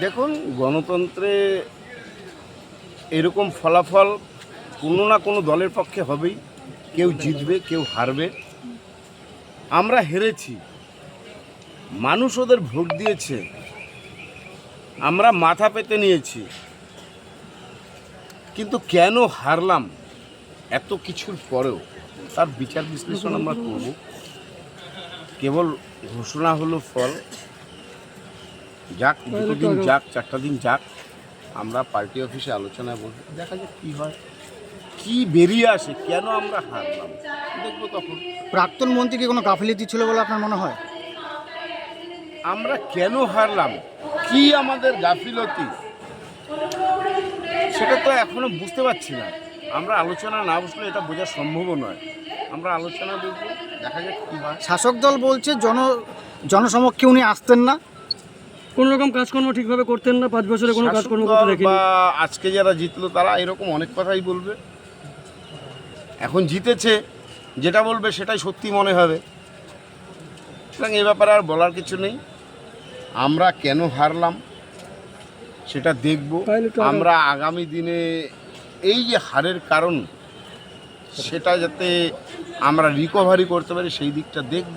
দেখুন, গণতন্ত্রে এরকম ফলাফল কোনো না কোনো দলের পক্ষে হবেই। কেউ জিতবে, কেউ হারবে। আমরা হেরেছি। মানুষ ওদের ভোট দিয়েছে। আমরা মাথা পেতে নিয়েছি। কিন্তু কেন হারলাম এত কিছুর পরেও? তার বিচার বিশ্লেষণ আমরা করব। কেবল ঘোষণা হলো ফল। যাক দুটো দিন যাক চারটা দিন যাক আমরা পার্টি অফিসে আলোচনায় বলব দেখা যাক কী হয়। কি বেরিয়ে আসে কেন আমরা হারলাম দেখব তখন। প্রাক্তন মন্ত্রীকে কোনো গাফিলতি ছিল বলে আপনার মনে হয়? আমরা কেন হারলাম? কি আমাদের গাফিলতি? সেটা তো এখনও বুঝতে পারছি না। আমরা আলোচনা না বসলে এটা বোঝা সম্ভবও নয়। আমরা আলোচনা বলব দেখা যাক কী হয়। শাসক দল বলছে জন জনসমক্ষে উনি আসতেন না। কোন রকম কাজকর্ম ঠিকভাবে করতেন না? পাঁচ বছরে কোনো কাজকর্ম করতে আজকে যারা জিতলো তারা এরকম অনেক কথাই বলবে। এখন জিতেছে যেটা বলবে সেটাই সত্যি মনে হবে। সুতরাং এ ব্যাপারে আর বলার কিছু নেই। আমরা কেন হারলাম সেটা দেখব। আমরা আগামী দিনে এই যে হারের কারণ সেটা যাতে আমরা রিকভারি করতে পারি সেই দিকটা দেখব।